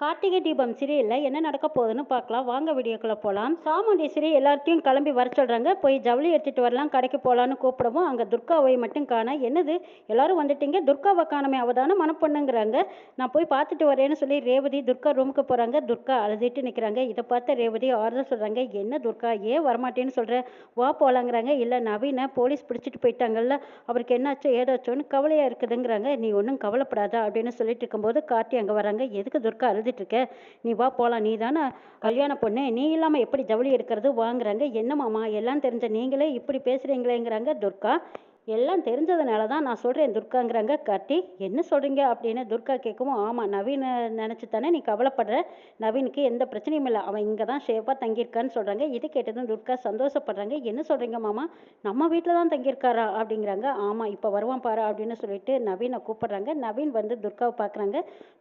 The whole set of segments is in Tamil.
கார்த்திகை தீபம் சீரியலில் என்ன நடக்க போகுதுன்னு பார்க்கலாம். வாங்க வீடியோக்குள்ளே போகலாம் சாமுண்டீஸ்வரி எல்லாத்தையும் கிளம்பி வர சொல்கிறாங்க போய் ஜவுளி எடுத்துகிட்டு வரலாம். கடைக்கு போகலான்னு கூப்பிடவும் அங்கே துர்காவை மட்டும் காண. என்னது? எல்லாரும் வந்துட்டீங்க? துர்காவை காணமே. அவ தானே நான் போய் பார்த்துட்டு வரேன்னு சொல்லி ரேவதி துர்கா ரூமுக்கு போகிறாங்க துர்கா அழுதுட்டு நிற்கிறாங்க இதை பார்த்து ரேவதி ஆறுதல் சொல்கிறாங்க என்ன துர்கா? ஏன் வரமாட்டேன்னு சொல்கிற வா போகலாங்கிறாங்க இல்லை நவீனை போலீஸ் பிடிச்சிட்டு போயிட்டாங்கல்ல. அவருக்கு என்னாச்சோ ஏதாச்சோன்னு கவலையாக இருக்குதுங்கிறாங்க. நீ ஒன்றும் கவலைப்படாதா அப்படின்னு சொல்லிட்டு இருக்கும்போது கார்த்தி அங்கே வராங்க. எதுக்கு துர்கா அழுது இருக்க நீ வா போகலாம் நீ தானே கல்யாண பொண்ணு. நீ இல்லாமல் எப்படி ஜவுளி எடுக்கிறது? வாங்குறாங்க. என்னமாமா எல்லாம் தெரிஞ்ச நீங்களே இப்படி பேசுகிறீங்களேங்கிறாங்க துர்கா. எல்லாம் தெரிஞ்சதுனால தான் நான் சொல்கிறேன் துர்காங்கிறாங்க கட்டி என்ன சொல்கிறீங்க அப்படின்னு துர்கா கேட்கவும் ஆமாம் நவீனை நினச்சி தானே நீ கவலைப்படுற? நவீனுக்கு எந்த பிரச்சனையும் இல்லை. அவன் இங்கே தான் ஷேப்பாக தங்கியிருக்கான்னு சொல்கிறாங்க இது கேட்டதும் துர்கா சந்தோஷப்படுறாங்க. என்ன சொல்கிறீங்க மாமா? நம்ம வீட்டில் தான் தங்கியிருக்காரா? அப்படிங்கிறாங்க. ஆமாம் இப்போ வருவான் பாரு அப்படின்னு சொல்லிட்டு நவீனை கூப்பிடுறாங்க. நவீன் வந்து துர்காவை பார்க்குறாங்க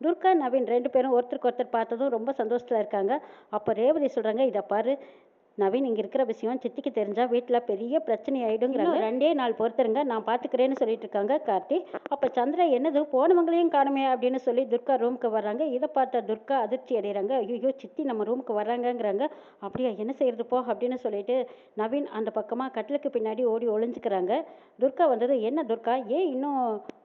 துர்கா நவீன் ரெண்டு பேரும் ஒருத்தருக்கு ஒருத்தர் பார்த்ததும் ரொம்ப சந்தோஷத்தில் இருக்காங்க. அப்போ ரேவதி சொல்கிறாங்க இதை பாரு நவீன் இங்கே இருக்கிற விஷயம் சித்திக்கு தெரிஞ்சால் வீட்டில் பெரிய பிரச்சனை ஆகிடுங்கிறாங்க ரெண்டே நாள் பொறுத்துருங்க நான் பார்த்துக்கிறேன்னு சொல்லிட்டு இருக்காங்க கார்த்தி. அப்போ சந்திரா என்னது போனவங்களையும் காணுமே அப்படின்னு சொல்லி துர்கா ரூமுக்கு வர்றாங்க. இதை பார்த்த துர்கா அதிர்ச்சி அடைகிறாங்க ஐயோ சித்தி நம்ம ரூமுக்கு வர்றாங்கங்கிறாங்க. அப்படியா என்ன செய்யறது போ அப்படின்னு சொல்லிட்டு நவீன் அந்த பக்கமாக கட்டிலுக்கு பின்னாடி ஓடி ஒளிஞ்சுக்கிறாங்க. துர்கா வந்தது என்ன துர்கா ஏன் இன்னும்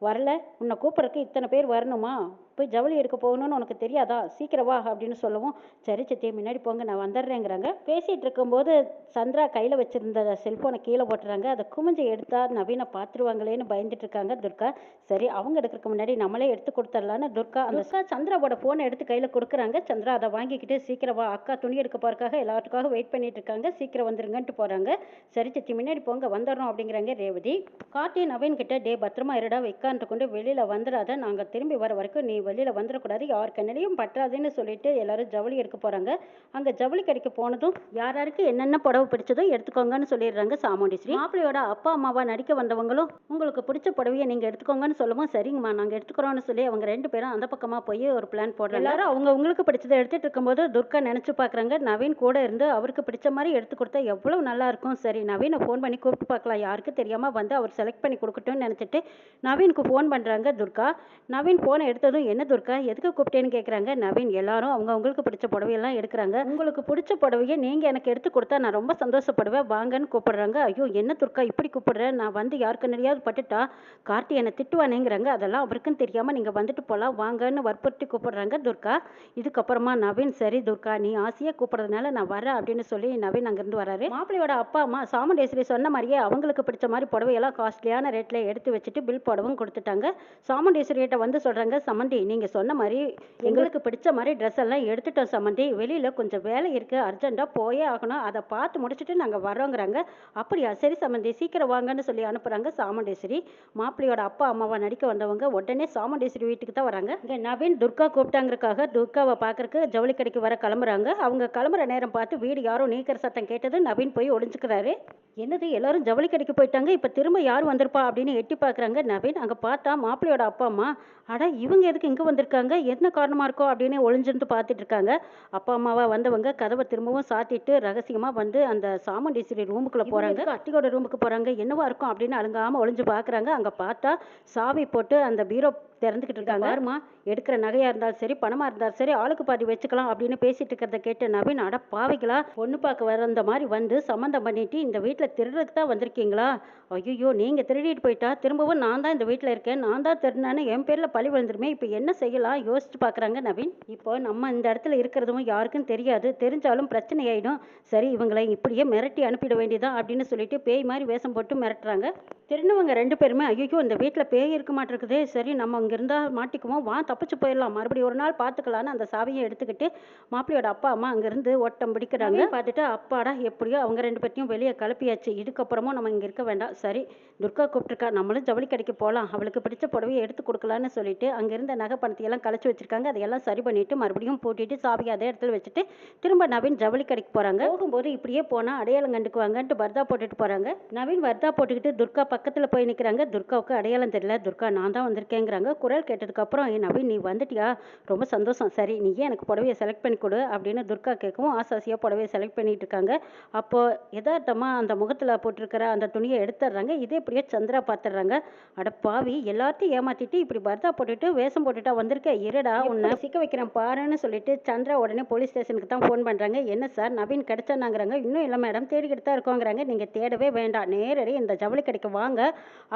வரல? உன்னை கூப்பிட்றதுக்கு இத்தனை பேர் வரணுமா? போய் ஜவுளி எடுக்க போகணும்னு உனக்கு தெரியாதா? சீக்கிரம் வா அப்படின்னு சொல்லவும் சரி சித்தி முன்னாடி போங்க நான் வந்துடுறேங்கிறாங்க. பேசிகிட்டு இருக்கும்போது சந்திரா கையில் வச்சிருந்த செல்ஃபோனை கீழே போட்டுறாங்க. அதை குமிஞ்சு எடுத்தா நவீனை பார்த்துருவாங்களேன்னு பயந்துட்டு இருக்காங்க துர்கா. சரி அவங்க எடுக்கிறதுக்கு முன்னாடி நம்மளே எடுத்து கொடுத்துடலான்னு துர்கா அந்த சந்திராவோட ஃபோனை எடுத்து கையில் கொடுக்குறாங்க. சந்திரா அதை வாங்கிக்கிட்டு சீக்கிரம் வா அக்கா துணி எடுக்க போறதுக்காக எல்லாத்துக்காக வெயிட் பண்ணிட்டு இருக்காங்க. சீக்கிரம் வந்துருங்கன்ட்டு போகிறாங்க சரி சித்தி முன்னாடி போங்க வந்துடுறோம் அப்படிங்கிறாங்க ரேவதி. கார்த்தி நவீன் கிட்ட டே பத்திரமா இருடா வைக்கான்ட்டு கொண்டு வெளியில் வந்துடாத. நாங்கள் திரும்பி வர வரைக்கும் நீ வெளியில் வந்துடக்கூடாது யார் கண்ணிலையும் பற்றாதுன்னு சொல்லிட்டு எல்லாரும் ஜவுளி எடுக்க போகிறாங்க அங்கே ஜவுளி கடைக்கு போனதும் யார் யாருக்கு என்னென்ன புடவை பிடிச்சதோ எடுத்துக்கோங்கன்னு சொல்லிடுறாங்க சாமுண்டீஸ்வரி. மாப்பிள்ளையோட அப்பா அம்மாவா நடிக்க வந்தவங்களும் உங்களுக்கு பிடிச்ச புடவையை நீங்கள் எடுத்துக்கோங்கன்னு சொல்லவும் சரிங்கம்மா நாங்கள் எடுத்துக்கிறோம்னு சொல்லி அவங்க ரெண்டு பேரும் அந்த பக்கமாக போய் ஒரு பிளான் போடுறாங்க. எல்லாரும் அவங்க உங்களுக்கு பிடிச்சதை எடுத்துட்டு இருக்கும்போது துர்கா நினச்சி பார்க்குறாங்க நவீன் கூட இருந்து அவருக்கு பிடிச்ச மாதிரி எடுத்து கொடுத்தா எவ்வளோ நல்லா இருக்கும். சரி நவீனை ஃபோன் பண்ணி கூப்பிட்டு பார்க்கலாம் யாருக்கு தெரியாமல் வந்து அவர் செலக்ட் பண்ணி கொடுக்கட்டும்னு நினச்சிட்டு நவீனுக்கு ஃபோன் பண்ணுறாங்க துர்கா. நவீன் ஃபோனை எடுத்ததும் என்ன துர்கா எதுக்கு கூப்பிட்டேன்னு கேட்குறாங்க நவீன் எல்லாரும் அவங்க அவங்களுக்கு பிடிச்ச புடவையெல்லாம் எடுக்கிறாங்க. உங்களுக்கு பிடிச்ச புடவையை நீங்கள் எனக்கு எடுத்து கொடுத்தா நான் ரொம்ப சந்தோஷப்படுவேன். வாங்கன்னு கூப்பிடுறாங்க. ஐயோ என்ன துர்கா இப்படி கூப்பிடுறேன் நான் வந்து யாருக்கு நிறையாவது பட்டுட்டா? கார்த்தி என்னை திட்டுவானேங்கிறாங்க. அதெல்லாம் அவருக்கும் தெரியாமல் நீங்கள் வந்துட்டு போகலாம் வாங்கன்னு வற்புறுத்தி கூப்பிடுறாங்க துர்கா. இதுக்கப்புறமா நவீன் சரி துர்கா நீ ஆசையாக கூப்பிட்றதுனால நான் வரேன் அப்படின்னு சொல்லி நவீன் அங்கேருந்து வராரு. மாப்பிள்ளையோட அப்பா அம்மா சாமுண்டேஸ்வரி சொன்ன மாதிரியே அவங்களுக்கு பிடிச்ச மாதிரி புடவையெல்லாம் காஸ்ட்லியான ரேட்டில் எடுத்து வச்சுட்டு பில் புடவும் கொடுத்துட்டாங்க. சாமுண்டேஸ்வரி கிட்ட வந்து சொல்கிறாங்க சமந்தி நீங்கள் சொன்ன மாதிரி எங்களுக்கு பிடிச்ச மாதிரி ட்ரெஸ் எல்லாம் எடுத்துட்டோம் சமந்தி. வெளியில் கொஞ்சம் வேலை இருக்குது அர்ஜென்ட்டாக போயே ஆகணும். அதை பார்த்து முடிச்சுட்டு நாங்கள் வரோங்கிறாங்க அப்படியா? சரி சமந்தி சீக்கிரம் வாங்கன்னு சொல்லி அனுப்புகிறாங்க சாமுண்டேஸ்வரி. மாப்பிள்ளையோட அப்பா அம்மாவை நடிக்க வந்தவங்க உடனே சாமுண்டேஸ்வரி வீட்டுக்கு தான் வராங்க. இங்கே நவீன் துர்கா கூப்பிட்டாங்கிறக்காக துர்காவை பார்க்கறக்கு ஜவுளி கடைக்கு வர கிளம்புறாங்க. அவங்க கிளம்புற நேரம் பார்த்து வீடு யாரோ நீக்கிற சத்தம் கேட்டது நவீன் போய் ஒளிஞ்சுக்கிறாரு. என்னது எல்லாரும் ஜவுளி கடைக்கு போயிட்டாங்க? இப்போ திரும்ப யார் வந்திருப்பா அப்படின்னு எட்டி பார்க்குறாங்க நவீன். அங்கே பார்த்தா மாப்பிள்ளையோட அப்பா அம்மா. அட இவங்க எதுக்கு இங்கே வந்திருக்காங்க? என்ன காரணமாக இருக்கோ அப்படின்னு ஒளிஞ்சிருந்து பார்த்துட்டு இருக்காங்க அப்பா அம்மாவா வந்தவங்க கதவை திரும்பவும் சாத்திட்டு ரகசியமாக வந்து அந்த சாமுண்டீஸ்வரி ரூமுக்குள்ளே போகிறாங்க அத்தியோட ரூமுக்கு போகிறாங்க என்னவா இருக்கும் அப்படின்னு அழுங்காமல் ஒளிஞ்சு பார்க்குறாங்க. அங்கே பார்த்தா சாவி போட்டு அந்த பீரோ திறந்துக்கிட்டு இருக்காங்க. பாருமா எடுக்கிற நகையாக இருந்தாலும் சரி பணமாக இருந்தாலும் சரி ஆளுக்கு பாதி வச்சுக்கலாம் அப்படின்னு பேசிட்டு இருக்கிறத கேட்டு நவீன் அட பாவிகளா பொண்ணு பார்க்க வந்த மாதிரி வந்து சம்மந்தம் பண்ணிட்டு இந்த வீட்டில் திருடுறதுக்கு தான் வந்திருக்கீங்களா? ஐயோ நீங்கள் திருடிட்டு போயிட்டா திரும்பவும் நான் தான் இந்த வீட்டில் இருக்கேன். நான் தான் திருடினேன்னு என் பேரில் பழி விழுந்துருமே. இப்போ என்ன செய்யலாம்? யோசிச்சு பார்க்குறாங்க நவீன். இப்போ நம்ம இந்த இடத்துல இருக்கிறதும் யாருக்கும் தெரியாது. தெரிஞ்சாலும் பிரச்சனை ஆயிடும். சரி இவங்களை இப்படியே மிரட்டி அனுப்பிட வேண்டியதான் அப்படின்னு சொல்லிட்டு பேய் மாதிரி வேஷம் போட்டு மிரட்டுறாங்க. திருநவங்க ரெண்டு பேருமே ஐயோ இந்த வீட்டில் பேய் இருக்க மாட்டிருக்குதே. சரி நம்ம அங்கே இருந்தால் மாட்டிக்குவோம். வா தப்பிச்சு போயிடலாம். மறுபடியும் ஒரு நாள் பார்த்துக்கலான்னு அந்த சாவியை எடுத்துக்கிட்டு மாப்பிள்ளையோட அப்பா அம்மா அங்கேருந்து ஓட்டம் பிடிக்கிறாங்க. பார்த்துட்டு அப்பாடா எப்படியோ அவங்க ரெண்டு பேர்த்தையும் வெளியே கிளப்பியாச்சு இதுக்கப்புறமும் நம்ம இங்கே இருக்க வேண்டாம். சரி துர்கா கூப்பிட்டுருக்கா. நம்மளும் ஜவுளி கடைக்கு போகலாம் அவளுக்கு பிடிச்ச புடவையை எடுத்து கொடுக்கலான்னு சொல்லிட்டு அங்கே இருந்த நகை பணத்தையெல்லாம் கழிச்சு வச்சிருக்காங்க. அதையெல்லாம் சரி பண்ணிட்டு மறுபடியும் பூட்டிட்டு சாவியை அதே இடத்துல வச்சுட்டு திரும்ப நவீன் ஜவுளி கடைக்கு போகிறாங்க போகும்போது இப்படியே போனால் அடையாளம் கண்டுக்குவாங்கன்ட்டு பர்தா போட்டுட்டு போகிறாங்க நவீன் வர்தா போட்டுக்கிட்டு துர்கா பக்கத்தில் போய் நிற்கிறாங்க துர்காவுக்கு அடையாளம் தெரியல. துர்கா நான் தான் வந்திருக்கேங்கிறாங்க. குரல் கேட்டதுக்கப்புறம் ஏ நவீன் நீ வந்துட்டியா? ரொம்ப சந்தோஷம். சரி நீ ஏன் எனக்கு புடவையை செலக்ட் பண்ணி கொடு அப்படின்னு துர்கா கேட்கவும் ஆசாசியாக புடவையை செலக்ட் பண்ணிட்டு இருக்காங்க. அப்போது எதார்த்தமா அந்த முகத்தில் போட்டிருக்கிற அந்த துணியை எடுத்துடுறாங்க. இதே இப்படியே சந்திரா பார்த்துடுறாங்க அட பாவி எல்லாத்தையும் ஏமாற்றிட்டு இப்படி பர்தா போட்டுட்டு வேஷம் போட்டுட்டு போட்டுட்டா வந்திருக்க இருடா உன்னை சிக்க வைக்கிறேன் பாருன்னு சொல்லிட்டு சந்திரா உடனே போலீஸ் ஸ்டேஷனுக்கு தான் ஃபோன் பண்ணுறாங்க என்ன சார் நவீன் கிடைச்சானாங்கிறாங்க? இன்னும் இல்லை மேடம் தேடிக்கிட்டு தான் இருக்கோங்கிறாங்க. நீங்கள் தேடவே வேண்டாம். நேரடி இந்த ஜவுளி கடைக்கு வாங்க.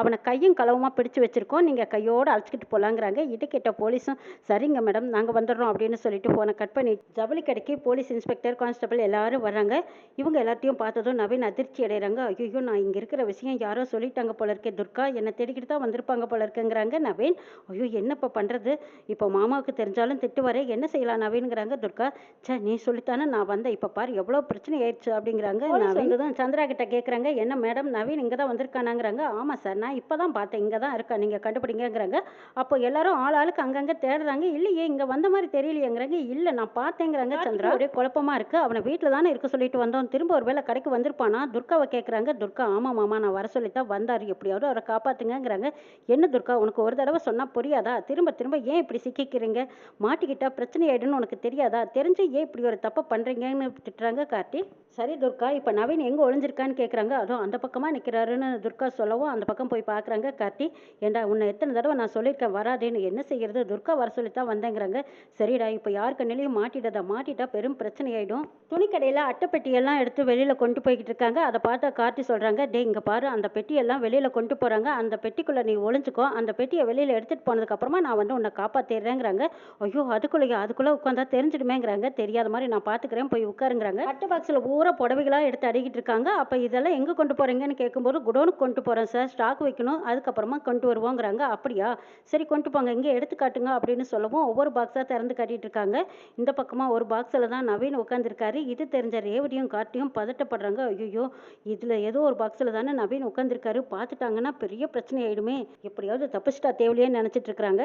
அவனை கையும் களவுமா பிடிச்சு வச்சிருக்கோம். நீங்கள் கையோடு அழைச்சிக்கிட்டு போகலாங்கிறாங்க இது கேட்ட போலீஸும் சரிங்க மேடம் நாங்கள் வந்துடுறோம் அப்படின்னு சொல்லிட்டு ஃபோனை கட் பண்ணி ஜவுளி கடைக்கு போலீஸ் இன்ஸ்பெக்டர் கான்ஸ்டபிள் எல்லாரும் வர்றாங்க. இவங்க எல்லாத்தையும் பார்த்ததும் நவீன் அதிர்ச்சி அடைகிறாங்க ஐயோ நான் இங்கே இருக்கிற விஷயம் யாரோ சொல்லிட்டாங்க போல இருக்கே. துர்கா என்னை தேடிக்கிட்டு தான் வந்திருப்பாங்க போல இருக்குங்கிறாங்க நவீன். ஐயோ என்னப்பா பண்ணுறது இப்போ மாமாவுக்கு தெரிஞ்சாலும் திட்டுவாரே என்ன செய்யலாம் நவீன்ங்கிறாங்க துர்கா? ச்சே நீ சொல்லித்தானே நான் வந்தேன். இப்போ பாரு எவ்வளோ பிரச்சனை ஆயிடுச்சு அப்படிங்கிறாங்க நவீன். தான் சந்திரா கிட்ட கேட்குறாங்க என்ன மேடம் நவீன் இங்கே தான் வந்திருக்கானாங்கிறாங்க? ஆமாம் சார் நான் இப்போ தான் பார்த்தேன். இங்கே தான் இருக்கா நீங்கள் கண்டுபிடிங்கிறாங்க அப்போ எல்லாரும் ஆள் ஆளுக்கு அங்கங்கே தேடுறாங்க. இல்லையே இங்கே வந்த மாதிரி தெரியலையேங்கிறாங்க. இல்லை நான் பார்த்தேங்கிறாங்க சந்திரா. ஒரே குழப்பமா இருக்கு. அவனை வீட்டில் தானே இருக்க சொல்லிட்டு வந்தோம். திரும்ப ஒரு வேளை கடைக்கு வந்திருப்பானா? துர்காவை கேட்குறாங்க துர்கா ஆமாம் மாமா நான் வர சொல்லி தான் வந்தார். எப்படியாவது அவரை காப்பாத்துங்கங்கிறாங்க. என்ன துர்கா உனக்கு ஒரு தடவை சொன்னால் புரியாதா? திரும்ப திரும்ப ஏன் இப்படி சிக்கிக்கிறீங்க? மாட்டிக்கிட்டா பிரச்சனை ஆயிடுன்னு உனக்கு தெரியாதா? தெரிஞ்சு ஏன் இப்படி ஒரு தப்பை பண்ணுறீங்கன்னு திட்டுறாங்க கார்த்தி. சரி துர்கா இப்போ நவீன் எங்கே ஒளிஞ்சிருக்கான்னு கேட்குறாங்க அதுவும் அந்த பக்கமாக நிற்கிறாருன்னு துர்கா சொல்லவும் அந்த பக்கம் போய் பார்க்குறாங்க கார்த்தி. ஏண்டா உன்னை எத்தனை தடவை நான் சொல்லியிருக்கேன் வராதேன்னு என்ன செய்கிறது துர்கா வர சொல்லி தான் வந்தேங்கிறாங்க. சரிடா இப்போ யார் கண்ணிலையும் மாட்டிட்டதா மாட்டிட்டா பெரும் பிரச்சனை ஆகிடும் துணிக்கடையில் அட்டைப்பெட்டியெல்லாம் எடுத்து வெளியில் கொண்டு போய்கிட்டு இருக்காங்க. அதை பார்த்தா கார்த்தி சொல்கிறாங்க டே இங்கே பாரு அந்த பெட்டியெல்லாம் வெளியில் கொண்டு போகிறாங்க அந்த பெட்டிக்குள்ளே நீ ஒளிஞ்சுக்கோ. அந்த பெட்டியை வெளியில் எடுத்துகிட்டு போனதுக்கப்புறமா நான் வந்து உன்னை காப்பாற்றிடுறேங்கிறாங்க ஐயோ அதுக்குள்ளேயா அதுக்குள்ளே உட்காந்தா தெரிஞ்சிடுமேங்கிறாங்க. தெரியாத மாதிரி நான் பார்த்துக்கிறேன் போய் உட்காருங்கிறாங்க. அட்டை பாக்ஸில் பூரா புடவைகளாக எடுத்து அடிக்கிட்டு இருக்காங்க. அப்போ இதெல்லாம் எங்கே கொண்டு போகிறீங்கன்னு கேட்கும்போது குடோனுக்கு கொண்டு போகிறேன் சார். ஸ்டாக் வைக்கணும். அதுக்கப்புறமா கொண்டு வருவோங்கிறாங்க. அப்படியா? சரி கொண்டு போங்க. இங்கே எடுத்து காட்டுங்க அப்படின்னு சொல்லவும் ஒவ்வொரு பாக்ஸாக திறந்து காட்டிட்டு இருக்காங்க. இந்த பக்கமாக ஒரு பாக்ஸில் தான் நவீன் உட்காந்துருக்காரு இது தெரிஞ்ச ரேவதியும் கார்த்தியும் பதட்டப்படுறாங்க. ஐயோ இதில் ஏதோ ஒரு பாக்ஸில் தானே நவீன் உட்காந்துருக்காரு பார்த்துட்டாங்கன்னா பெரிய பிரச்சனை ஆயிடுமே. எப்படியாவது தப்பிச்சிட்டா தேவையில்லையேன்னு நினச்சிட்டு இருக்காங்க.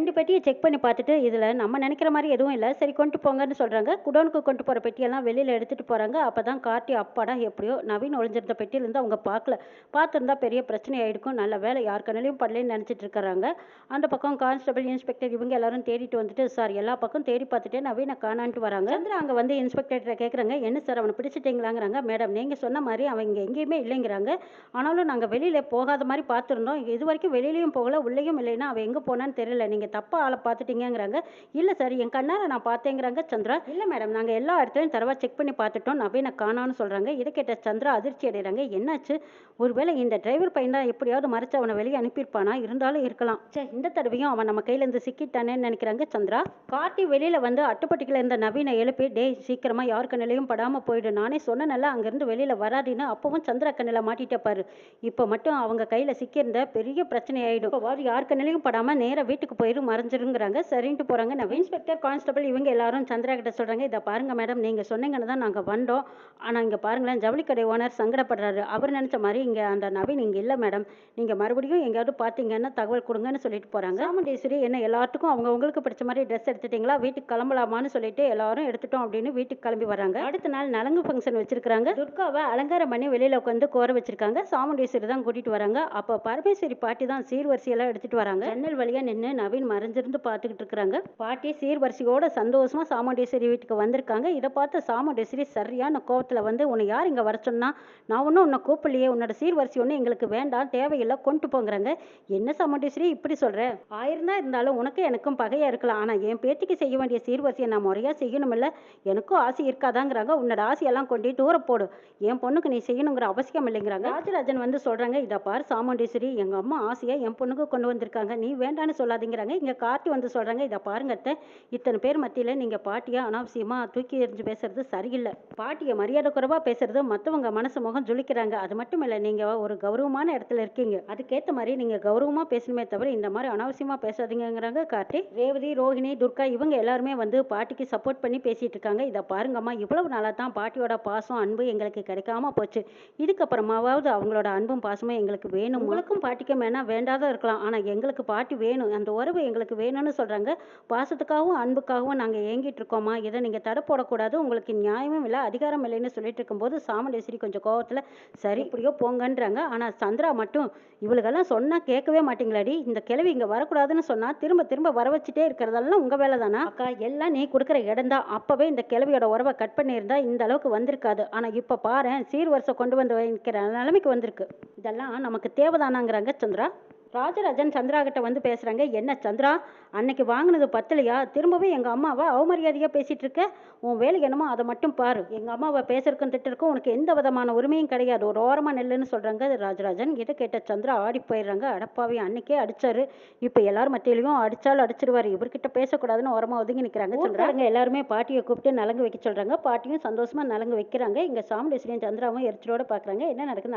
ரெண்டு பெட்டியை செக் பண்ணி பார்த்துட்டு இதில் நம்ம நினைக்கிற மாதிரி எதுவும் இல்லை. சரி கொண்டு போங்கன்னு சொல்கிறாங்க குடோனுக்கு கொண்டு போகிற பெட்டியெல்லாம் வெளியில் எடுத்துகிட்டு போகிறாங்க அப்போ தான் கார்த்தி அப்பாடா எப்படியோ நவீன் ஒளிஞ்சிருந்த பெட்டியிலேருந்து அவங்க பார்க்கல. பார்த்துருந்தா பெரிய பிரச்சனை ஆகிருக்கும் நல்ல வேலை யார் கண்ணிலையும் படலன்னு நினச்சிட்டு இருக்கிறாங்க. அந்த பக்கம் கான்ஸ்டபிள் இன்ஸ்பெக்டர் இவங்க எல்லாரும் தேடிட்டு வந்துட்டு சார் எல்லா பக்கம் தேடி பார்த்துட்டே நவீனை காணான்ட்டு வராங்க. சந்திரா அங்கே வந்து இன்ஸ்பெக்டர்கிட்ட கேட்குறாங்க என்ன சார் அவனை பிடிச்சிட்டிங்களாங்கிறாங்க? மேடம் நீங்கள் சொன்ன மாதிரி அவன் இங்கே எங்கேயுமே இல்லைங்கிறாங்க. ஆனாலும் நாங்கள் வெளியில் போகாத மாதிரி பார்த்துருந்தோம். இது வரைக்கும் வெளியிலையும் போகல உள்ளேயும் இல்லைன்னா அவன் எங்கே போனான்னு தெரியல. நீங்கள் தப்பாக ஆளை பார்த்துட்டீங்கிறாங்க இல்லை சார் என் கண்ணார நான் பார்த்தேங்கிறாங்க. சந்திரா இல்லை மேடம் நாங்கள் எல்லா இடத்துலையும் தரவா செக் பண்ணி பார்த்துட்டோம். நவீனை காணான்னு சொல்கிறாங்க இதை கேட்ட சந்திரா அதிர்ச்சி அடைகிறாங்க என்னாச்சு? ஒருவேளை இந்த டிரைவர் பையன் தான் எப்படியாவது மறைச்சு அவனை வெளியே அனுப்பியிருப்பானா? இருந்தாலும் இருக்கலாம். சே இந்த தடவையும் அவன் நம்ம கையிலேருந்து சிக்கிட்டானேன்னு நினைக்கிறாங்க சந்திரா. காட்டி வெளியில் வந்து அட்டுப்பட்டிக்கில் இருந்த நவீனை எழுப்பி டேய் சீக்கிரமாக யார் கண்ணிலையும் படாமல் போயிடு. நானே சொன்னனால அங்கேருந்து வெளியில் வராதுன்னு. அப்பவும் சந்திரா கண்ணில் மாட்டிட்டே பாரு. இப்போ மட்டும் அவங்க கையில் சிக்கியிருந்த பெரிய பிரச்சனை ஆயிடும். இப்போ யார் கண்ணிலையும் படாமல் நேராக வீட்டுக்கு போயிடும் மறைஞ்சிருங்கிறாங்க. சரின்ட்டு போகிறாங்க நம்ம இன்ஸ்பெக்டர் கான்ஸ்டபிள் இவங்க எல்லாரும் சந்திரா கிட்ட சொல்கிறாங்க இதை பாருங்கள் மேடம் நீங்கள் சொன்னீங்கன்னு தான் நாங்கள் வந்தோம். ஆனால் இங்கே பாருங்களேன் ஜவுளி கடை ஓனர் சங்கடப்படுறாரு. அவர் நினச்ச மாதிரி இங்கே அந்த நவீன் இங்கே இல்லை மேடம். நீங்கள் மறுபடியும் எங்கேயாவது பார்த்தீங்கன்னா தகவல் கொடுங்கன்னு சொல்லிட்டு போகிறாங்க சாமுண்டீஸ்வரி என்ன எல்லாத்துக்கும் அவங்க உங்களுக்கு பிடிச்ச மாதிரி ட்ரெஸ் எடுத்துட்டீங்களா? வீட்டுக்கு கிளம்பலாமான்னு சொல்லிட்டு எல்லாரும் எடுத்துட்டோம் அப்படின்னு வீட்டுக்கு கிளம்பி வராங்க. அடுத்த நாள் நலங்கு ஃபங்க்ஷன் வச்சிருக்காங்க துர்காவை அலங்காரம் பண்ணி வெளியில் உட்காந்து கோர வச்சிருக்காங்க. சாமுண்டீஸ்வரி தான் கூட்டிட்டு வராங்க. அப்போ பரமேஸ்வரி பாட்டி தான் சீர்வரிசையெல்லாம் எடுத்துட்டு வராங்க. ஜன்னல் வழியாக நின்று நவீன் மறைஞ்சிருந்து பார்த்துக்கிட்டு இருக்கிறாங்க பாட்டி சீர்வரிசையோட சந்தோஷமா சாமுண்டேஸ்வரி வீட்டுக்கு வந்திருக்காங்க. இதை பார்த்து சாமுண்டேஸ்வரி சரியான கோவத்தில் வந்து உன்னை யார் இங்கே வர சொன்னா? நான் ஒன்றும் உன்னை கூப்பிடலையே. உன்னோட சீர்வரிசை ஒன்றும் எங்களுக்கு வேண்டாம். தேவையில்லை. கொண்டு போங்கிறாங்க. என்ன சாமுண்டேஸ்வரி? இப்படி சொல்ற? ஆயிரம் தான் இருந்தாலும் உனக்கு எனக்கும் பகையா இருக்கலாம். ஆனால் என் பேத்திக்கு செய்ய வேண்டிய சீர்வரிசையை நான் முறையாக செய்யணுமில்ல. எனக்கும் ஆசை இருக்காதாங்கிறாங்க. உன்னோட ஆசையெல்லாம் கொண்டு தூர போடு. என் பொண்ணுக்கு நீ செய்யணுங்கிற அவசியம் இல்லைங்கிறாங்க. ராஜராஜன் வந்து சொல்றாங்க இதை பார் சாமுண்டேஸ்வரி. எங்க அம்மா ஆசையை என் பொண்ணுக்கு கொண்டு வந்திருக்காங்க. நீ வேண்டான்னு சொல்லாதீங்கிறாங்க. இங்கே கார்த்தி வந்து சொல்கிறாங்க இதை பாருங்க அத்தை. இத்தனை பேர் மத்தியில் நீங்கள் பாட்டியை அனாவசியமாக தூக்கி எறிஞ்சு பேசுறது சரியில்லை. பாட்டியை மரியாதை குறைவாக பேசுறது மற்றவங்க மனசு முகம் ஜொலிக்கிறாங்க. அது மட்டும் இல்லை நீங்கள் ஒரு கௌரவமான இடத்துல இருக்கீங்க. அதுக்கேற்ற மாதிரி நீங்கள் கௌரவமாக பேசணுமே தவிர இந்த மாதிரி அனாவசியமாக பேசாதீங்கங்கிறாங்க கார்த்தி. ரேவதி ரோஹிணி துர்கா இவங்க எல்லாருமே வந்து பாட்டிக்கு சப்போர்ட் பண்ணி பேசிகிட்டு இருக்காங்க. இதை பாருங்கம்மா. இவ்வளவு நாளாக தான் பாட்டியோட பாசம் அன்பு எங்களுக்கு கிடைக்காம போச்சு. இதுக்கப்புறமாவது அவங்களோட அன்பும் பாசமும் எங்களுக்கு வேணும். உங்களுக்கும் பாட்டிக்கும் வேணா வேண்டாதான் இருக்கலாம். ஆனால் எங்களுக்கு பாட்டி வேணும். அந்த உறவு எங்களுக்கு வேணும்னு சொல்கிறாங்க பாசத்துக்காகவும் அன்புக்காகவும் நாங்கள் ஏங்கிட்டு இருக்கோமா இதை நீங்கள் தடை போடக்கூடாது. உங்களுக்கு நியாயமும் இல்லை அதிகாரம் இல்லைன்னு சொல்லிட்டு இருக்கும்போது சாமண்டேஸ்வரி கொஞ்சம் கோபத்தில் சரி இப்படியோ போங்கன்றாங்க. ஆனால் சந்திரா மட்டும் இவளுக்கெல்லாம் சொன்னால் கேட்கவே மாட்டீங்களாடி. இந்த கிழவி இங்கே வரக்கூடாதுன்னு சொன்னால் திரும்ப திரும்ப வர வச்சுட்டே இருக்கிறதெல்லாம் உங்கள் வேலை தானா அக்கா எல்லாம் நீ கொடுக்குற இடம் தான். அப்போவே இந்த கிழவியோட உறவை கட் பண்ணியிருந்தா இந்த அளவுக்கு வந்திருக்காது. ஆனால் இப்போ பாரு சீர்வரிசை கொண்டு வந்து வைக்கிற நிலைமைக்கு வந்திருக்கு. இதெல்லாம் நமக்கு தேவைதானாங்கிறாங்க சந்திரா? ராஜராஜன் சந்திரா கிட்ட வந்து பேசுறாங்க. என்ன சந்திரா? அன்னைக்கு வாங்கினது பத்தலையா? திரும்பவும் எங்க அம்மாவை அவமரியாதையா பேசிட்டு இருக்க? உன் வேலை என்னமோ அதை மட்டும் பாரு. எங்க அம்மாவை பேசுறதுக்கும் திட்டிருக்கும் உனக்கு எந்த விதமான உரிமையும் கிடையாது. ஒரு ஓரமா நெல்லுன்னு சொல்றாங்க. ராஜராஜன் இதை கேட்ட சந்திரா ஆடி போயிடுறாங்க. அடப்பாவி அன்னைக்கே அடிச்சாரு. இப்ப எல்லாரும் மத்தியிலையும் அடிச்சாலும் அடிச்சிருவாரு. இவர்கிட்ட பேசக்கூடாதுன்னு ஓரமா ஒதுங்கி நிக்கிறாங்க சொல்றாங்க எல்லாருமே பாட்டியை கூப்பிட்டு நலங்கு வைக்க சொல்றாங்க. பாட்டியும் சந்தோஷமா நலங்கு வைக்கிறாங்க. இங்க சாமுண்டேஸ்வரியும் சந்திராவும் எரிச்சலோட பாக்குறாங்க. என்ன நடக்குது